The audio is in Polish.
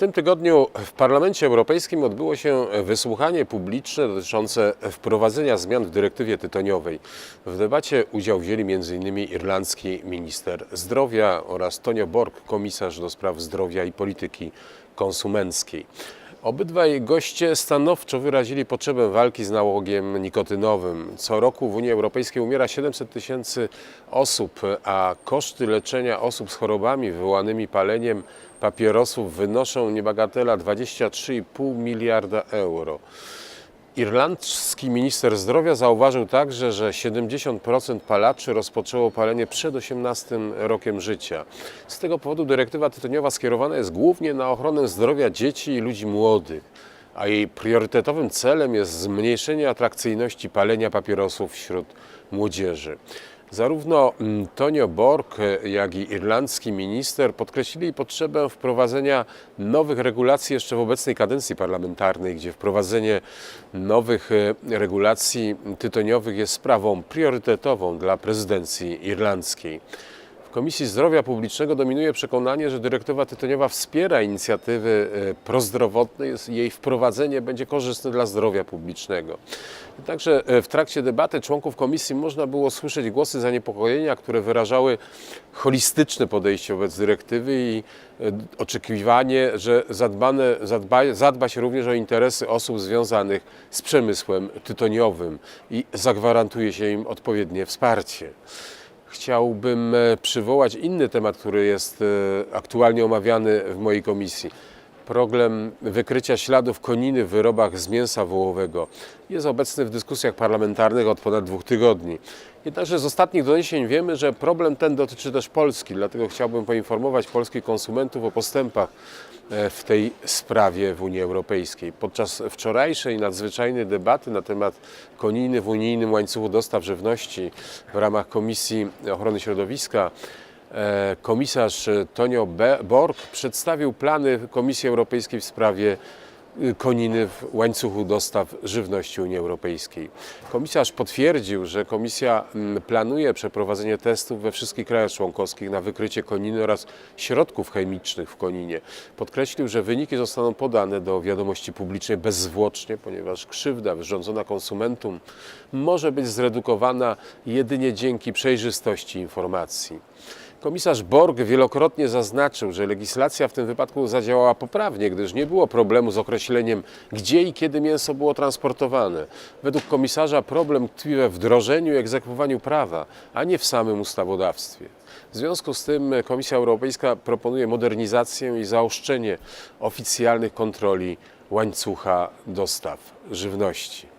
tym tygodniu w Parlamencie Europejskim odbyło się wysłuchanie publiczne dotyczące wprowadzenia zmian w dyrektywie tytoniowej. W debacie udział wzięli m.in. irlandzki minister zdrowia oraz Tonio Borg, komisarz do spraw zdrowia i polityki konsumenckiej. Obydwaj goście stanowczo wyrazili potrzebę walki z nałogiem nikotynowym. Co roku w Unii Europejskiej umiera 700 tysięcy osób, a koszty leczenia osób z chorobami wywołanymi paleniem papierosów wynoszą niebagatela 23,5 miliarda euro. Irlandzki minister zdrowia zauważył także, że 70% palaczy rozpoczęło palenie przed 18 rokiem życia. Z tego powodu dyrektywa tytoniowa skierowana jest głównie na ochronę zdrowia dzieci i ludzi młodych, a jej priorytetowym celem jest zmniejszenie atrakcyjności palenia papierosów wśród młodzieży. Zarówno mm, Tonio Borg, jak i irlandzki minister podkreślili potrzebę wprowadzenia nowych regulacji jeszcze w obecnej kadencji parlamentarnej, gdzie wprowadzenie nowych e, regulacji tytoniowych jest sprawą priorytetową dla prezydencji irlandzkiej. Komisji Zdrowia Publicznego dominuje przekonanie, że dyrektywa tytoniowa wspiera inicjatywy e, prozdrowotne, jej wprowadzenie będzie korzystne dla zdrowia publicznego. Także e, w trakcie debaty członków komisji można było słyszeć głosy zaniepokojenia, które wyrażały holistyczne podejście wobec dyrektywy i e, oczekiwanie, że zadbane, zadba, zadba się również o interesy osób związanych z przemysłem tytoniowym i zagwarantuje się im odpowiednie wsparcie. Chciałbym e, przywołać inny temat, który jest e, aktualnie omawiany w mojej komisji. Problem wykrycia śladów koniny w wyrobach z mięsa wołowego jest obecny w dyskusjach parlamentarnych od ponad dwóch tygodni. Jednakże z ostatnich doniesień wiemy, że problem ten dotyczy też Polski, dlatego chciałbym poinformować polskich konsumentów o postępach e, w tej sprawie w Unii Europejskiej. Podczas wczorajszej nadzwyczajnej debaty na temat koniny w unijnym łańcuchu dostaw żywności w ramach Komisji Ochrony Środowiska komisarz Tonio Borg przedstawił plany Komisji Europejskiej w sprawie y, koniny w łańcuchu dostaw żywności Unii Europejskiej. Komisarz potwierdził, że Komisja mm, planuje przeprowadzenie testów we wszystkich krajach członkowskich na wykrycie koniny oraz środków chemicznych w koninie. Podkreślił, że wyniki zostaną podane do wiadomości publicznej bezzwłocznie, ponieważ krzywda wyrządzona konsumentom może być zredukowana jedynie dzięki przejrzystości informacji. Komisarz Borg wielokrotnie zaznaczył, że legislacja w tym wypadku zadziałała poprawnie, gdyż nie było problemu z określeniem, gdzie i kiedy mięso było transportowane. Według komisarza problem tkwi we wdrożeniu i egzekwowaniu prawa, a nie w samym ustawodawstwie. W związku z tym Komisja Europejska proponuje modernizację i zaostrzenie oficjalnych kontroli łańcucha dostaw żywności.